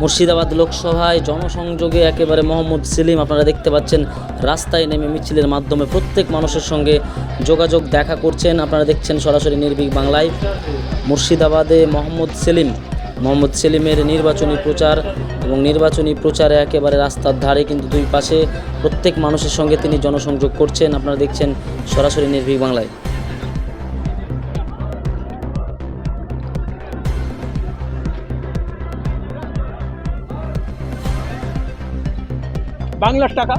মুর্শিদাবাদ লোকসভায় জনসংযোগে একেবারে মোহাম্মদ সেলিম, আপনারা দেখতে পাচ্ছেন, রাস্তায় নেমে মিছিলের মাধ্যমে প্রত্যেক মানুষের সঙ্গে যোগাযোগ দেখা করছেন। আপনারা দেখছেন সরাসরি নির্ভীক বাংলায়। মুর্শিদাবাদে মোহাম্মদ সেলিম, মোহাম্মদ সেলিমের নির্বাচনী প্রচার এবং নির্বাচনী প্রচারে একেবারে রাস্তার ধারে কিন্তু দুই পাশে প্রত্যেক মানুষের সঙ্গে তিনি জনসংযোগ করছেন। আপনারা দেখছেন সরাসরি নির্ভীক বাংলায়। বাংলার টাকা।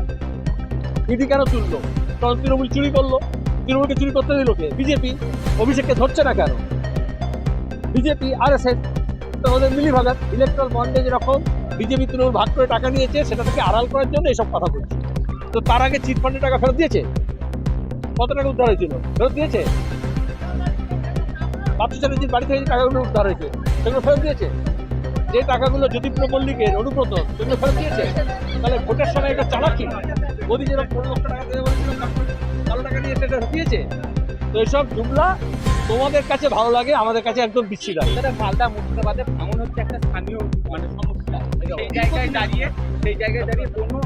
ইডি কেন তুললো? কারণ তৃণমূল চুরি করল। তৃণমূলকে চুরি করতে দিল কে? বিজেপি। অভিষেককে ধরছে না কেন? বিজেপি আর এস এস তোমাদের মিলি ভাগাত ইলেকট্রাল বন্ডে যেরকম বিজেপি তৃণমূল ভাগ করে টাকা নিয়েছে, সেটা থেকে আড়াল করার জন্য এসব কথা বলছে। তো তার আগে চিট ফান্ডে টাকা ফেরত দিয়েছে? কত টাকা উদ্ধার হয়েছিল? ফেরত দিয়েছে? পার্থ চ্যাটার্জির বাড়ি থেকে টাকাগুলো উদ্ধার হয়েছে, সেগুলো ফেরত দিয়েছে? যে টাকাগুলো জ্যোতিপ্র মল্লিকের অনুব্রত, সেগুলো ফেরত দিয়েছে? তাহলে ভোটের সময় চালাকি মোদি যেরকম পনেরো লক্ষ টাকা দেবে বলেছিল কালো টাকা নিয়ে সেটা দিয়েছে তো এইসব জুমলা তোমাদের কাছে ভালো লাগে আমাদের কাছে একদম বিচ্ছি লাগে। সেটা মালদা মুর্শিদাবাদে ভাঙন হচ্ছে একটা স্থানীয় মানে সমস্যা সেই জায়গায় দাঁড়িয়ে সেই জায়গায় দাঁড়িয়ে কোনো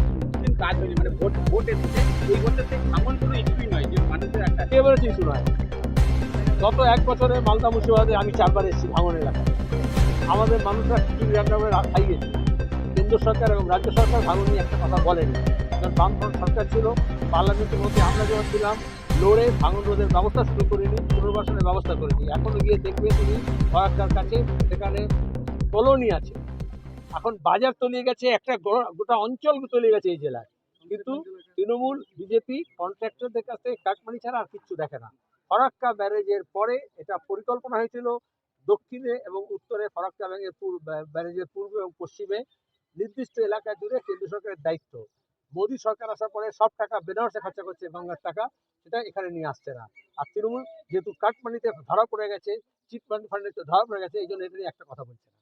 কাজ হয়নি। মানে ভোট ভোট এসেছে। এই বছর সেই ভাঙন কোনো ইস্যুই নয় যে মানুষের একটা বলেছে ইস্যু নয়? গত এক বছরে মালদা মুর্শিদাবাদে আমি চারবার এসেছি ভাঙন এলাকায়। আমাদের মানুষরা খিচুড়ি রান্না করে খাইয়েছে কেন্দ্র সরকার এবং রাজ্য সরকার ভাঙন নিয়ে একটা কথা বলেনি। কারণ বামফ্রন্ট সরকার ছিল, পার্লামেন্টের মধ্যে আমরা যখন ছিলাম, লড়ে ভাঙন রোধের ব্যবস্থা শুরু করিনি, পুনর্বাসনের ব্যবস্থা করিনি। এখনও গিয়ে দেখবে তুমি ফরাক্কার কাছে সেখানে কলোনি আছে। এখন বাজার তলিয়ে গেছে, একটা গোটা অঞ্চল তলিয়ে গেছে এই জেলায়। কিন্তু তৃণমূল, বিজেপি, কন্ট্রাক্টরদের কাছে কাটমানি ছাড়া আর কিচ্ছু দেখে না। ফরাক্কা ব্যারেজের পরে এটা পরিকল্পনা হয়েছিল দক্ষিণে এবং উত্তরে ফরাক্কা ব্যারেজের পূর্বে এবং পশ্চিমে নির্দিষ্ট এলাকা জুড়ে কেন্দ্র সরকারের দায়িত্ব। মোদী সরকার আসার পরে সব টাকা বেনারসে খরচা করছে গঙ্গার টাকা সেটা এখানে নিয়ে আসছে না। আর তৃণমূল যেহেতু কাটমানিতে ধরা পড়ে গেছে চিট ফান্ড ধরা পড়ে গেছে এই জন্য এটা নিয়ে একটা কথা বলছে না।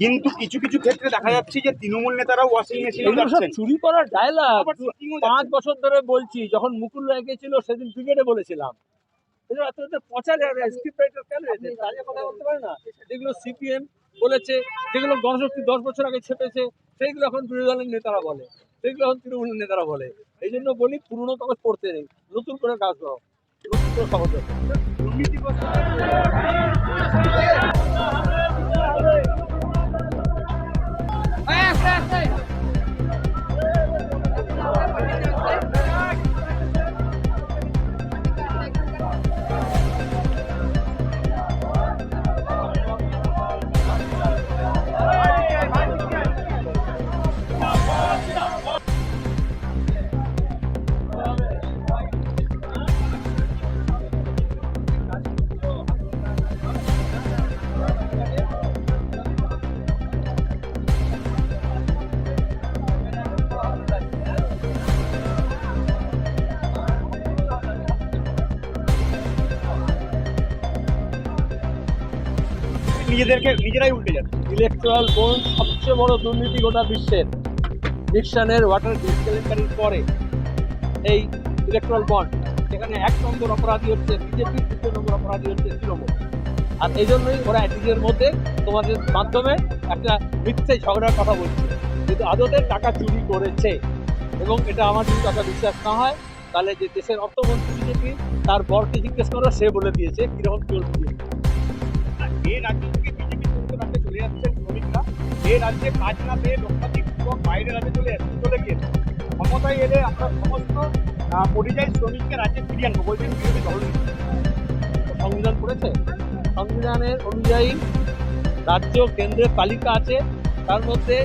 কিন্তু কিছু কিছু ক্ষেত্রে দেখা যাচ্ছে যে তৃণমূল নেতারা ওয়াশিং মেশিনে চুরি করার ডায়লগ পাঁচ বছর ধরে বলছি যখন মুকুল রায় গেছিল সেদিন ক্রিকেটে বলেছিলাম। এগুলো এত এত পচা স্ক্রিপ্ট রাইটার কেন কথা বলতে পারে না। যেগুলো সিপিএম বলেছে যেগুলো গণশক্তি দশ বছর আগে ছেপেছে, সেইগুলো এখন বিরোধী দলের নেতারা বলে, সেইগুলো এখন তৃণমূলের নেতারা বলে এই জন্য বলি, পুরনো কাগজ পড়তে নেই, নতুন করে কাজ করো নতুন করে দাও। নিজেদেরকে নিজেরাই উল্টে যাচ্ছে ইলেকট্রাল বন্ড সবচেয়ে বড় দুর্নীতি গোটা বিশ্বের। নিক্সনের ওয়াটার কেলেঙ্কারির পরে এই ইলেকট্রাল বন্ড সেখানে এক নম্বর অপরাধী হচ্ছে বিজেপি দ্বিতীয় নম্বর অপরাধী হচ্ছে তৃণমূল। আর এই জন্যই ওরা নিজের মধ্যে তোমাদের মাধ্যমে একটা মিথ্যে ঝগড়ার কথা বলছে। কিন্তু আদতে টাকা চুরি করেছে এবং এটা আমার যদি কথা বিশ্বাস না হয়, তাহলে যে দেশের অর্থমন্ত্রী বিজেপি তার বরকে জিজ্ঞেস করো, সে বলে দিয়েছে, কীরকম চলছে। রাজ্য থেকে বিজেপি সমস্ত রাজ্যে চলে যাচ্ছেন শ্রমিকরা। যে রাজ্যে কাজ না পেয়ে লক্ষাধিক যুবক বাইরে রাজ্যে চলে যাচ্ছে, চলে গিয়েছে ক্ষমতায় এলে আমরা সমস্ত পরিযায়ী শ্রমিককে রাজ্যে ফিরিয়ে আনব, বলছেন বিরোধী দলনেতা সংবিধান করেছে। সংবিধানের অনুযায়ী রাজ্য কেন্দ্রের তালিকা আছে, তার মধ্যে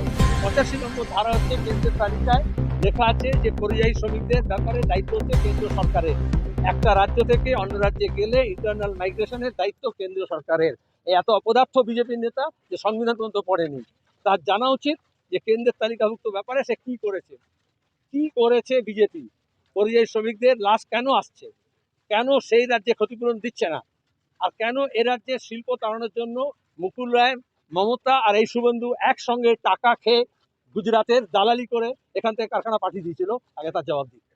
পঁচাশি নম্বর ধারা হচ্ছে কেন্দ্রের তালিকায় লেখা আছে যে পরিযায়ী শ্রমিকদের ব্যাপারে দায়িত্ব হচ্ছে কেন্দ্র সরকারের। একটা রাজ্য থেকে অন্য রাজ্যে গেলে ইন্টারনাল মাইগ্রেশনের দায়িত্ব কেন্দ্রীয় সরকারের। এত অপদার্থ বিজেপির নেতা যে সংবিধান পর্যন্ত পড়েনি। তার জানা উচিত যে কেন্দ্রের তালিকাভুক্ত ব্যাপারে সে কি করেছে। কি করেছে বিজেপি? পরিযায়ী শ্রমিকদের লাশ কেন আসছে? কেন সেই রাজ্যে ক্ষতিপূরণ দিচ্ছে না? আর কেন এ রাজ্যে শিল্প তাড়ানোর জন্য মুকুল রায়, মমতা আর এই শুভেন্দু একসঙ্গে টাকা খেয়ে গুজরাটের দালালি করে এখান থেকে কারখানা পাঠিয়ে দিয়েছিল? আগে তার জবাব দিই।